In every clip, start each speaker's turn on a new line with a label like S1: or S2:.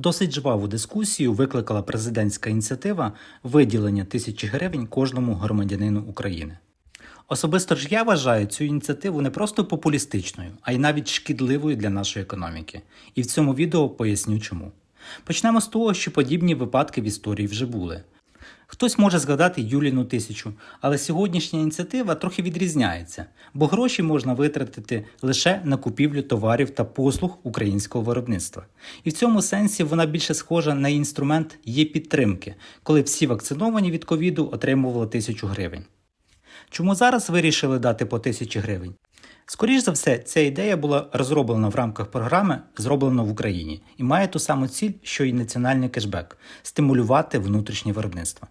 S1: Досить жваву дискусію викликала президентська ініціатива виділення тисячі гривень кожному громадянину України. Особисто ж я вважаю цю ініціативу не просто популістичною, а й навіть шкідливою для нашої економіки. І в цьому відео поясню чому. Почнемо з того, що подібні випадки в історії вже були. Хтось може згадати Юліну тисячу, але сьогоднішня ініціатива трохи відрізняється, бо гроші можна витратити лише на купівлю товарів та послуг українського виробництва. І в цьому сенсі вона більше схожа на інструмент є підтримки, коли всі вакциновані від ковіду отримували тисячу гривень. Чому зараз вирішили дати по тисячі гривень? Скоріш за все, ця ідея була розроблена в рамках програми Зроблено в Україні і має ту саму ціль, що й національний кешбек стимулювати внутрішнє виробництво.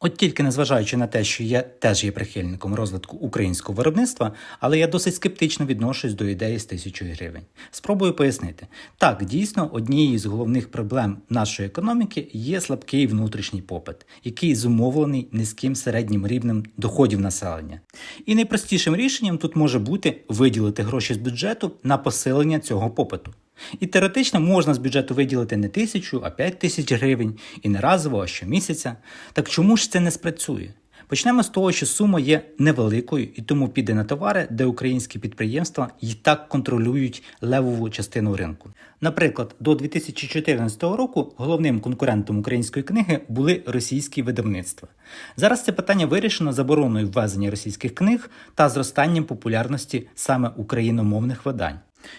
S1: От тільки незважаючи на те, що я теж є прихильником розвитку українського виробництва, але я досить скептично відношусь до ідеї з тисячою гривень. Спробую пояснити. Так, дійсно, однією з головних проблем нашої економіки є слабкий внутрішній попит, який зумовлений низьким середнім рівнем доходів населення. І найпростішим рішенням тут може бути виділити гроші з бюджету на посилення цього попиту. І теоретично можна з бюджету виділити не тисячу, а п'ять тисяч гривень, і не разово, а щомісяця. Так чому ж це не спрацює? Почнемо з того, що сума є невеликою і тому піде на товари, де українські підприємства і так контролюють левову частину ринку. Наприклад, до 2014 року головним конкурентом української книги були російські видавництва. Зараз це питання вирішено забороною ввезення російських книг та зростанням популярності саме україномовних видань.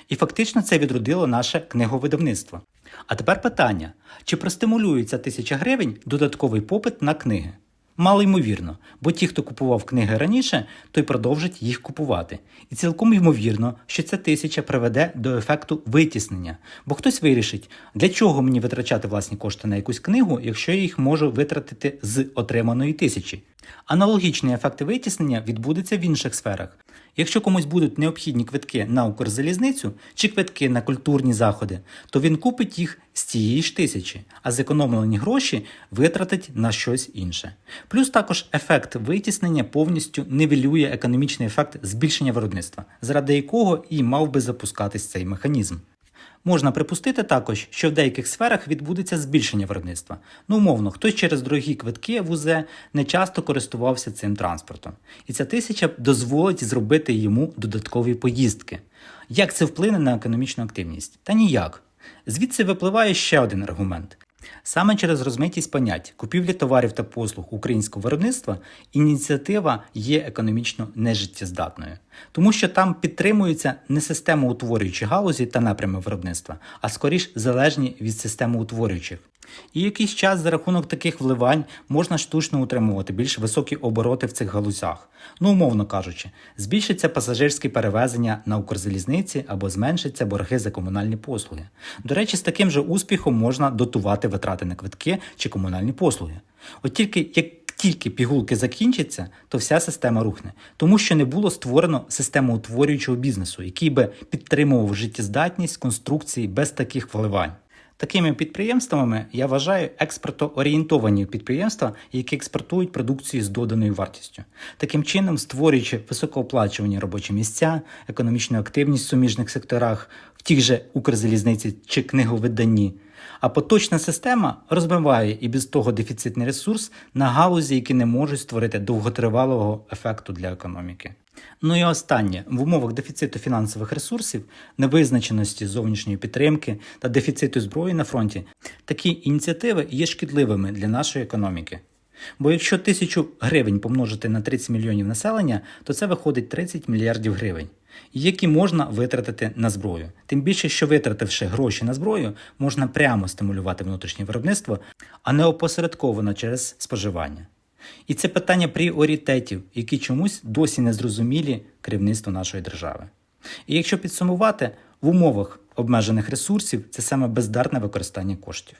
S1: І фактично це відродило наше книговидавництво. А тепер питання: чи простимулюється тисяча гривень додатковий попит на книги? Мало ймовірно, бо ті, хто купував книги раніше, той продовжить їх купувати. І цілком ймовірно, що ця тисяча приведе до ефекту витіснення, бо хтось вирішить, для чого мені витрачати власні кошти на якусь книгу, якщо я їх можу витратити з отриманої тисячі. Аналогічний ефект витіснення відбудеться в інших сферах. Якщо комусь будуть необхідні квитки на Укрзалізницю чи квитки на культурні заходи, то він купить їх з цієї ж тисячі, а зекономлені гроші витратить на щось інше. Плюс також ефект витіснення повністю нивелює економічний ефект збільшення виробництва, заради якого і мав би запускатись цей механізм. Можна припустити також, що в деяких сферах відбудеться збільшення виробництва. Ну, умовно, хтось через дорогі квитки в УЗ не часто користувався цим транспортом. І ця тисяча дозволить зробити йому додаткові поїздки. Як це вплине на економічну активність? Та ніяк. Звідси випливає ще один аргумент. Саме через розмитість понять купівлі товарів та послуг українського виробництва ініціатива є економічно нежиттєздатною, тому що там підтримуються не системоутворюючі галузі та напрями виробництва, а скоріш залежні від системоутворюючих. І якийсь час за рахунок таких вливань можна штучно утримувати більш високі обороти в цих галузях. Ну, умовно кажучи, збільшиться пасажирські перевезення на Укрзалізниці або зменшиться борги за комунальні послуги. До речі, з таким же успіхом можна дотувати витрати на квитки чи комунальні послуги. От тільки як тільки пігулки закінчаться, то вся система рухне, тому що не було створено системоутворюючого бізнесу, який би підтримував життєздатність конструкції без таких вливань. Такими підприємствами я вважаю експортоорієнтовані підприємства, які експортують продукцію з доданою вартістю, таким чином створюючи високооплачувані робочі місця, економічну активність в суміжних секторах, в тих же Укрзалізниці чи книговиданні. А поточна система розбиває і без того дефіцитний ресурс на галузі, які не можуть створити довготривалого ефекту для економіки. Ну і останнє в умовах дефіциту фінансових ресурсів, невизначеності зовнішньої підтримки та дефіциту зброї на фронті, такі ініціативи є шкідливими для нашої економіки. Бо якщо тисячу гривень помножити на 30 мільйонів населення, то це виходить 30 мільярдів гривень, які можна витратити на зброю. Тим більше, що витративши гроші на зброю, можна прямо стимулювати внутрішнє виробництво, а не опосередковано через споживання. І це питання пріоритетів, які чомусь досі не зрозумілі керівництву нашої держави. І якщо підсумувати, в умовах обмежених ресурсів це саме бездарне використання коштів.